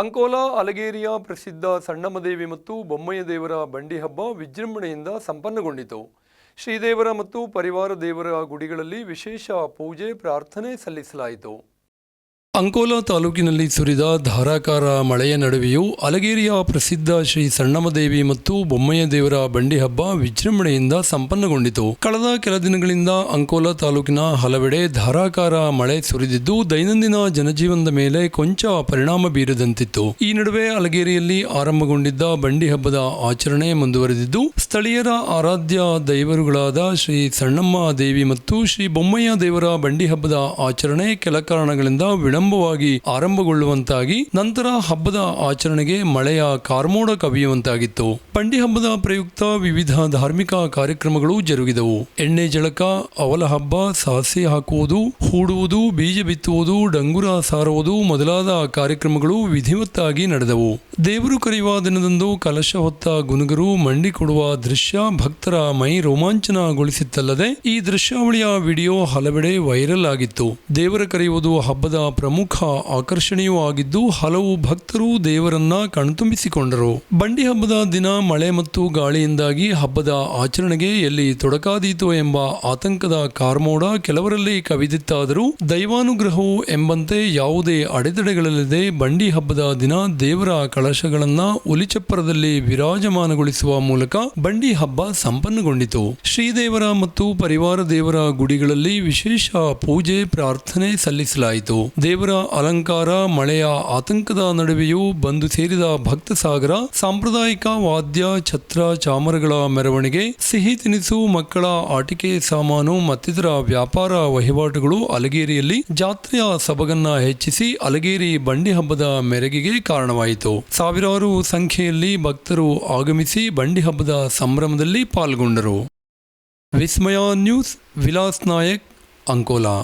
ಅಂಕೋಲಾ, ಅಲಗೇರಿಯ ಪ್ರಸಿದ್ಧ ಸಣ್ಣಮ್ಮದೇವಿ ಮತ್ತು ಬೊಮ್ಮಯ್ಯ ದೇವರ ಬಂಡಿ ಹಬ್ಬ ವಿಜೃಂಭಣೆಯಿಂದ ಸಂಪನ್ನಗೊಂಡಿತು. ಶ್ರೀದೇವರ ಮತ್ತು ಪರಿವಾರ ದೇವರ ಗುಡಿಗಳಲ್ಲಿ ವಿಶೇಷ ಪೂಜೆ, ಪ್ರಾರ್ಥನೆ ಸಲ್ಲಿಸಲಾಯಿತು. ಅಂಕೋಲಾ ತಾಲೂಕಿನಲ್ಲಿ ಸುರಿದ ಧಾರಾಕಾರ ಮಳೆಯ ನಡುವೆಯೂ ಅಲಗೇರಿಯ ಪ್ರಸಿದ್ಧ ಶ್ರೀ ಸಣ್ಣಮ್ಮದೇವಿ ಮತ್ತು ಬೊಮ್ಮಯ್ಯ ದೇವರ ಬಂಡಿ ಹಬ್ಬ ವಿಜೃಂಭಣೆಯಿಂದ ಸಂಪನ್ನಗೊಂಡಿತು. ಕಳೆದ ಕೆಲ ದಿನಗಳಿಂದ ಅಂಕೋಲಾ ತಾಲೂಕಿನ ಹಲವೆಡೆ ಧಾರಾಕಾರ ಮಳೆ ಸುರಿದಿದ್ದು, ದೈನಂದಿನ ಜನಜೀವನದ ಮೇಲೆ ಕೊಂಚ ಪರಿಣಾಮ ಬೀರದಂತಿತ್ತು. ಈ ನಡುವೆ ಅಲಗೇರಿಯಲ್ಲಿ ಆರಂಭಗೊಂಡಿದ್ದ ಬಂಡಿ ಹಬ್ಬದ ಆಚರಣೆ ಮುಂದುವರೆದಿದ್ದು, ಸ್ಥಳೀಯರ ಆರಾಧ್ಯ ದೈವರುಗಳಾದ ಶ್ರೀ ಸಣ್ಣಮ್ಮ ದೇವಿ ಮತ್ತು ಶ್ರೀ ಬೊಮ್ಮಯ್ಯ ದೇವರ ಬಂಡಿ ಹಬ್ಬದ ಆಚರಣೆ ಕೆಲ ಕಾರಣಗಳಿಂದ ವಿಳಂಬವಾಗಿ ಆರಂಭಗೊಳ್ಳುವಂತಾಗಿ ನಂತರ ಹಬ್ಬದ ಆಚರಣೆಗೆ ಮಳೆಯ ಕಾರ್ಮೋಡ ಕವಿಯುವಂತಾಗಿತ್ತು. ಪಂಡಿ ಹಬ್ಬದ ಪ್ರಯುಕ್ತ ವಿವಿಧ ಧಾರ್ಮಿಕ ಕಾರ್ಯಕ್ರಮಗಳು ಜರುಗಿದವು. ಎಣ್ಣೆ ಜಳಕ, ಅವಲ ಹಬ್ಬ ಸಾಸಿ ಹಾಕುವುದು, ಹೂಡುವುದು, ಬೀಜ ಬಿತ್ತುವುದು, ಡಂಗುರ ಸಾರುವುದು ಮೊದಲಾದ ಕಾರ್ಯಕ್ರಮಗಳು ವಿಧಿವತ್ತಾಗಿ ನಡೆದವು. ದೇವರು ಕರೆಯುವ ದಿನದಂದು ಕಲಶ ಹೊತ್ತ ಗುನುಗರು ಮಂಡಿ ಕೊಡುವ ದೃಶ್ಯ ಭಕ್ತರ ಮೈ ರೋಮಾಂಚನಗೊಳಿಸಿತ್ತಲ್ಲದೆ ಈ ದೃಶ್ಯಾವಳಿಯ ವಿಡಿಯೋ ಹಲವೆಡೆ ವೈರಲ್ ಆಗಿತ್ತು. ದೇವರ ಕರೆಯುವುದು ಹಬ್ಬದ ಪ್ರಮುಖ ಆಕರ್ಷಣೆಯೂ ಆಗಿದ್ದು ಹಲವು ಭಕ್ತರು ದೇವರನ್ನ ಕಣ್ತುಂಬಿಸಿಕೊಂಡರು. ಬಂಡಿ ಹಬ್ಬದ ದಿನ ಮಳೆ ಮತ್ತು ಗಾಳಿಯಿಂದಾಗಿ ಹಬ್ಬದ ಆಚರಣೆಗೆ ಎಲ್ಲಿ ತೊಡಕಾದೀತು ಎಂಬ ಆತಂಕದ ಕಾರ್ಮೋಡ ಕೆಲವರಲ್ಲಿ ಕವಿದಿತ್ತಾದರೂ ದೈವಾನುಗ್ರಹವು ಎಂಬಂತೆ ಯಾವುದೇ ಅಡೆತಡೆಗಳಿಲ್ಲದೆ ಬಂಡಿ ಹಬ್ಬದ ದಿನ ದೇವರ ಕಳಶಗಳನ್ನ ಉಲಿಚಪ್ಪರದಲ್ಲಿ ವಿರಾಜಮಾನಗೊಳಿಸುವ ಮೂಲಕ ಬಂಡಿ ಹಬ್ಬ ಸಂಪನ್ನಗೊಂಡಿತು. ಶ್ರೀದೇವರ ಮತ್ತು ಪರಿವಾರ ದೇವರ ಗುಡಿಗಳಲ್ಲಿ ವಿಶೇಷ ಪೂಜೆ, ಪ್ರಾರ್ಥನೆ ಸಲ್ಲಿಸಲಾಯಿತು. ದೇವರ ಅಲಂಕಾರ, ಮಳೆಯ ಆತಂಕದ ನಡುವೆಯೂ ಬಂದು ಸೇರಿದ ಭಕ್ತ ಸಾಗರ, ಸಾಂಪ್ರದಾಯಿಕ ವಾದ್ಯ, ಛತ್ರ, ಚಾಮರಗಳ ಮೆರವಣಿಗೆ, ಸಿಹಿ ತಿನಿಸು, ಮಕ್ಕಳ ಆಟಿಕೆ ಸಾಮಾನು ಮತ್ತಿತರ ವ್ಯಾಪಾರ ವಹಿವಾಟುಗಳು ಅಲಗೇರಿಯಲ್ಲಿ ಜಾತ್ರೆಯ ಸಬಗನ್ನ ಹೆಚ್ಚಿಸಿ ಅಲಗೇರಿ ಬಂಡಿ ಹಬ್ಬದ ಮೆರಗಿಗೆ ಕಾರಣವಾಯಿತು. ಸಾವಿರಾರು ಸಂಖ್ಯೆಯಲ್ಲಿ ಭಕ್ತರು ಆಗಮಿಸಿ ಬಂಡಿ ಹಬ್ಬದ ಸಂಭ್ರಮದಲ್ಲಿ ಪಾಲ್ಗೊಂಡರು. ವಿಸ್ಮಯ ನ್ಯೂಸ್, ವಿಲಾಸ್ ನಾಯಕ್, ಅಂಕೋಲಾ.